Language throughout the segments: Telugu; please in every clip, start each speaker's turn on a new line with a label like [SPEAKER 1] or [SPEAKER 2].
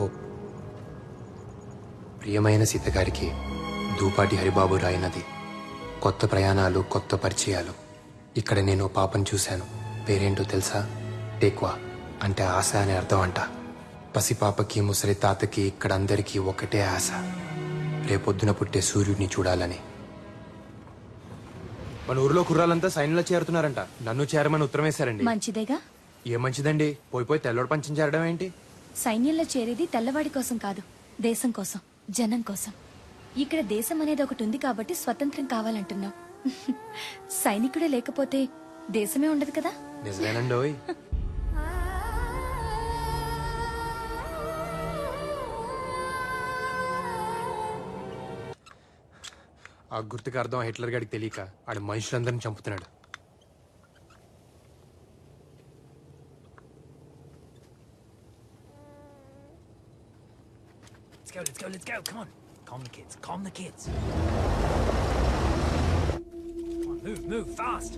[SPEAKER 1] హోప్ ప్రియమైన సీత గారికి దూపాటి హరిబాబు రాయినది. కొత్త ప్రయాణాలు కొత్త పరిచయాలు. ఇక్కడ నేను ఓ పాపను చూశాను. పేరేంటో తెలుసా? టేక్వా అంటే ఆశ అనే అర్థం అంట. పసిపాపకి ముసలి తాతకి ఇక్కడ అందరికీ ఒకటే ఆశ. రేపొద్దున పుట్టే సూర్యుడిని చూడాలని. మన ఊర్లో కుర్రాలంతా సైన్యంలో చేరుతున్నారంట. నన్ను చేరమని ఉత్తరం వేశారండి.
[SPEAKER 2] మంచిదేగా?
[SPEAKER 1] ఏ మంచిదండి? పోయి పోయి తెల్లోడు పంచం చేరడం ఏంటి?
[SPEAKER 2] సైన్యంలో చేరేది తెల్లవాడి కోసం కాదు దేశం కోసం జనం కోసం. ఇక్కడ దేశం అనేది ఒకటి ఉంది కాబట్టి స్వతంత్రం కావాలంటున్నాం సైనికుడే లేకపోతే దేశమే ఉండదు కదా?
[SPEAKER 1] నిజమేనండి ఆ గుర్తుకు అర్థం హిట్లర్ గడికి తెలియక ఆడు మనుషులందరిని చంపుతున్నాడు.
[SPEAKER 3] Let's go. Come on. Calm the kids. Calm the kids. Come on, move, move, fast.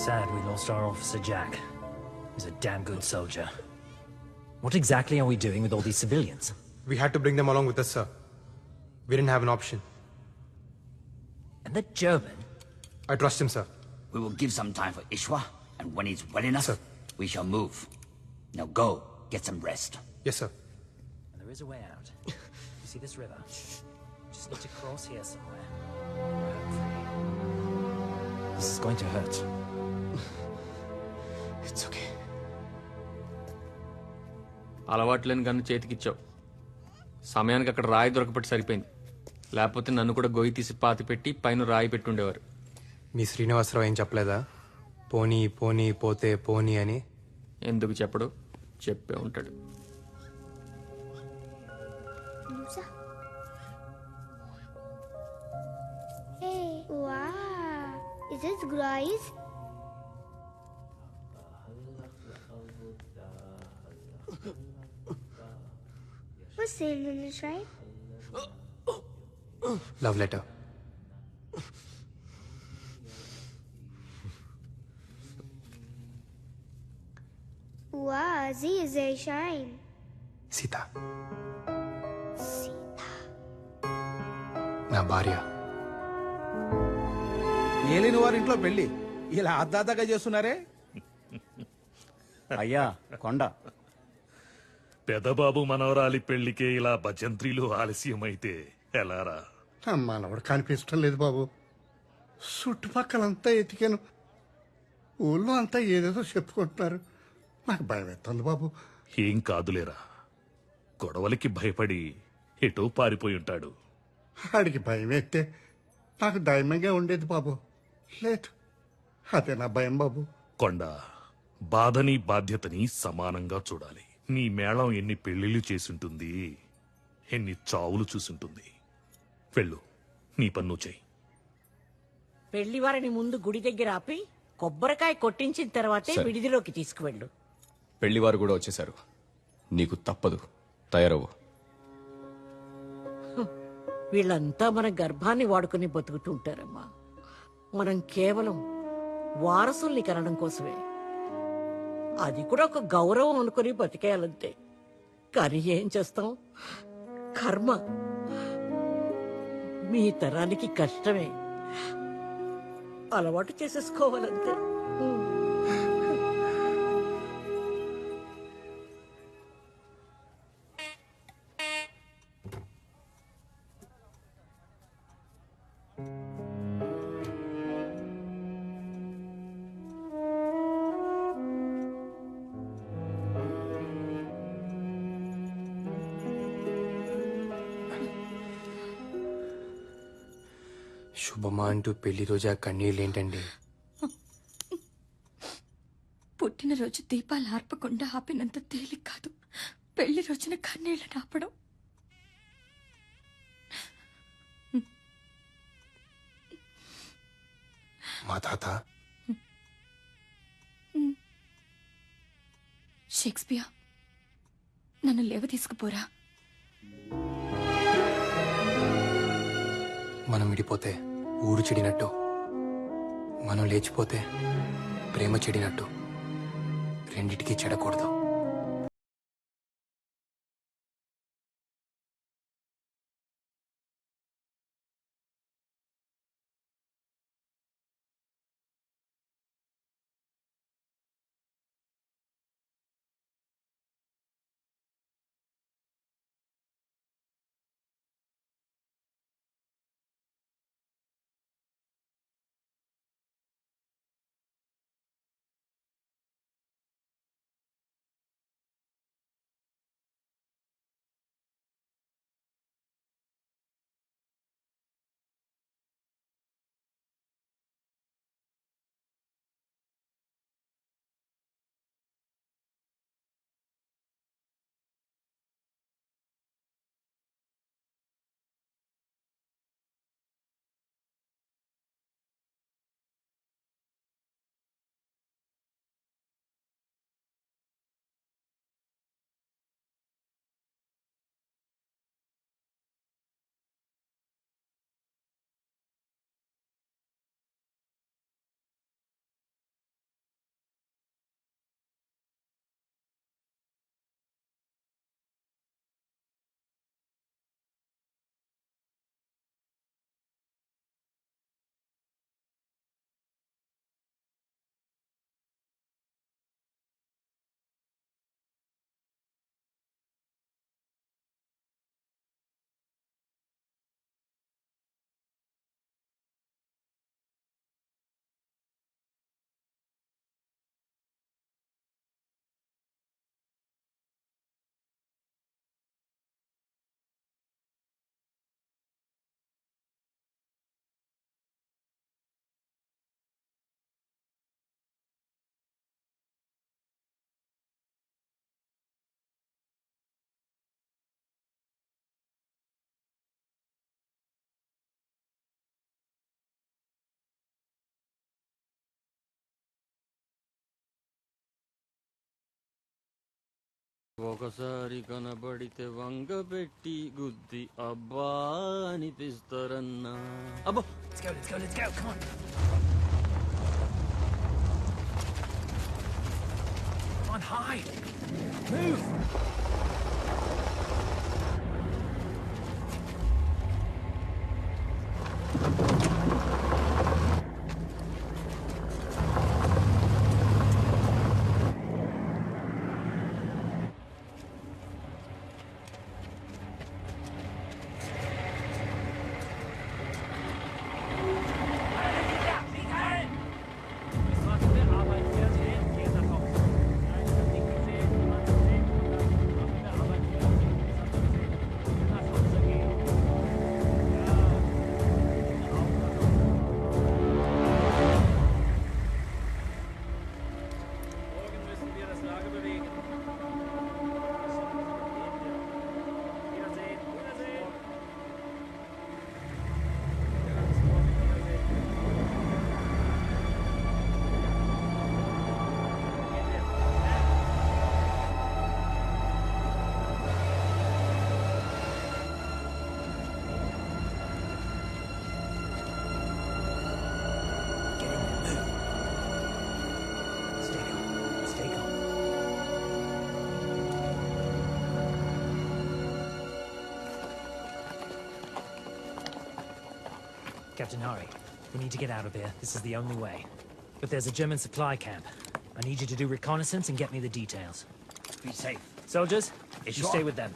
[SPEAKER 3] Sad we lost our officer Jack. He's a damn good soldier. What exactly are we doing with all these civilians?
[SPEAKER 1] We had to bring them along with us, sir. We didn't have an option.
[SPEAKER 3] And the German?
[SPEAKER 1] I trust him, sir.
[SPEAKER 4] We will give some time for Ishwa, and when he's well enough,
[SPEAKER 1] Sir.
[SPEAKER 4] we shall move. Now go, get some rest.
[SPEAKER 1] Yes, sir.
[SPEAKER 3] And there is a way out. You see this river? Just need to cross here somewhere. This is going to hurt.
[SPEAKER 1] It's okay.
[SPEAKER 5] అలవాట్లేని గన్ను చేతికిచ్చావు. సమయానికి అక్కడ రాయి దొరకపెట్టి సరిపోయింది. లేకపోతే నన్ను కూడా గొయ్యి తీసి పాతి పెట్టి పైన రాయి పెట్టుండేవారు.
[SPEAKER 1] మీ శ్రీనివాసరావు ఏం చెప్పలేదా? పోనీ పోనీ పోతే పోనీ అని?
[SPEAKER 5] ఎందుకు చెప్పడు? చెప్పే ఉంటాడు.
[SPEAKER 6] Is this? What's saying in this, right?
[SPEAKER 1] Love letter
[SPEAKER 6] Wow, Z is a shine.
[SPEAKER 1] Sita నా భార్య
[SPEAKER 7] ఏలిన వారింట్లో పెళ్ళి ఇలా అర్ధాతగా చేస్తున్నారే?
[SPEAKER 8] అయ్యా కొండ.
[SPEAKER 9] పెదబాబు మనవరాలి పెళ్ళికే ఇలా భజంత్రీలు ఆలస్యమైతే
[SPEAKER 8] ఎలారా?
[SPEAKER 9] మనవడు కనిపించడం లేదు బాబు. చుట్టుపక్కలంతా ఎతికాను. ఊళ్ళో అంతా ఏదేదో చెప్పుకుంటున్నారు. నాకు భయం ఎత్తుంది బాబు.
[SPEAKER 8] ఏం కాదులేరా. గొడవలకి భయపడి ఎటో పారిపోయి ఉంటాడు.
[SPEAKER 9] ఆడికి భయం ఎత్తే నాకు ధైర్యంగా ఉండేది బాబు. లేదు అదే నా భయం బాబు.
[SPEAKER 8] కొండ బాధని బాధ్యతని సమానంగా చూడాలి. నీ మేళం ఎన్ని పెళ్ళిళ్ళు చేసుంటుంది ఎన్ని చావులు చూసుంటుంది. వెళ్ళు నీ పన్ను చెయ్యి
[SPEAKER 10] పెళ్ళివారిని ముందు గుడి దగ్గర ఆపి కొబ్బరికాయ కొట్టించిన తర్వాతే విడిదిలోకి తీసుకువెళ్ళు.
[SPEAKER 11] పెళ్ళివారు కూడా వచ్చేశారు. నీకు తప్పదు. తయారవు
[SPEAKER 10] వీళ్ళంతా మన గర్భాన్ని వాడుకుని బతుకుతుంటారమ్మా మనం కేవలం వారసుల్ని కనడం కోసమే. అది కూడా ఒక గౌరవం అనుకుని బతికేయాలంతే. కానీ ఏం చేస్తాం? కర్మ. మీ తరానికి కష్టమే. అలవాటు చేసేసుకోవాలంతే.
[SPEAKER 1] శుభమా అంటూ పెళ్ళి రోజా కన్నీళ్ళు ఏంటండి
[SPEAKER 2] పుట్టినరోజు దీపాలు ఆర్పకుండా ఆపినంత తేలిక కాదు. పెళ్ళి రోజున కన్నీళ్ళను ఆపడం
[SPEAKER 1] మా తాత?
[SPEAKER 2] షేక్స్పియర్ నన్ను లేవ తీసుకుపోరా?
[SPEAKER 1] మనం విడిపోతే? ఊరు చెడినట్టు మనం లేచిపోతే ప్రేమ చెడినట్టు. రెండిటికీ చెడకూడదు.
[SPEAKER 5] ఒకసారి కనబడితే వంగబెట్టి గుద్ది అబ్బా అనిపిస్తారన్నా అబ్బో
[SPEAKER 3] Let's go, let's go, let's go. Come on. Come on, hide. Move. Captain Hari, we need to get out of here. This is the only way. But there's a German supply camp. I need you to do reconnaissance and get me the details.
[SPEAKER 4] Be safe.
[SPEAKER 3] Soldiers, you stay with them.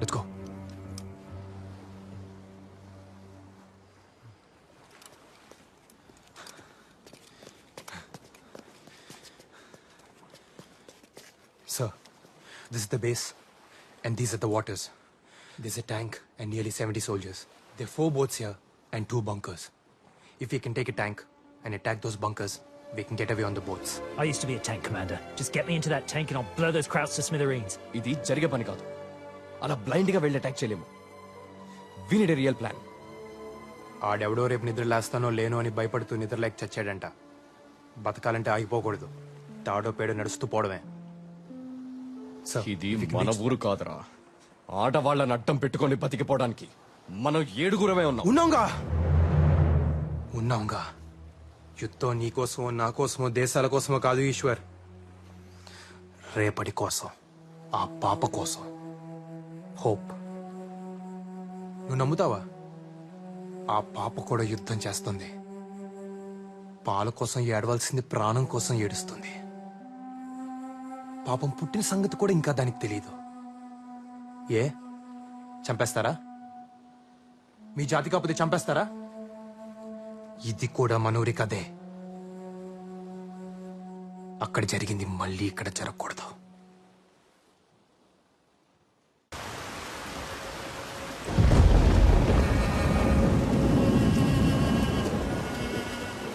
[SPEAKER 1] Let's go. This is the base, and these are the waters. There's a tank and nearly 70 soldiers. There are four boats here and two bunkers. If we can take a tank and attack those bunkers, we can get away on the boats.
[SPEAKER 3] I used to be a tank commander. Just get me into that tank and I'll blow those krauts to smithereens.
[SPEAKER 11] ఇది జరిగే పని కాదు అలా బ్లైండ్గా వెళ్ళి అటాక్ చేయలేము వీ నీడ్ రియల్ ప్లాన్
[SPEAKER 1] ఆడెవడో రేపు నిద్ర లేస్తానో లేనో అని భయపడుతూ నిద్రలేక చచ్చాడంట బతకాలంటే ఆగిపోకూడదు తాడో పేడో నడుస్తూ పోవడమే
[SPEAKER 11] ఇది మన ఊరు కాదురా. ఆడవాళ్ళని అడ్డం పెట్టుకొని బతికిపోవడానికి మనం ఏడుగురమే ఉన్నాం.
[SPEAKER 1] ఉన్నాంగా? ఉన్నాంగా? యుద్ధం నీ కోసమో నా కోసమో దేశాల కోసమో కాదు ఈశ్వర్. రేపటి కోసం ఆ పాప కోసం. హోప్ నువ్వు నమ్ముతావా? ఆ పాప కూడా యుద్ధం చేస్తుంది. పాల కోసం ఏడవలసింది ప్రాణం కోసం ఏడుస్తుంది. పాపం పుట్టిన సంగతి కూడా ఇంకా దానికి తెలియదు ఏ? చంపేస్తారా? మీ జాతి కాకపోతే చంపేస్తారా? ఇది కూడా మనూరి కదే అక్కడ జరిగింది మళ్ళీ ఇక్కడ జరగకూడదు.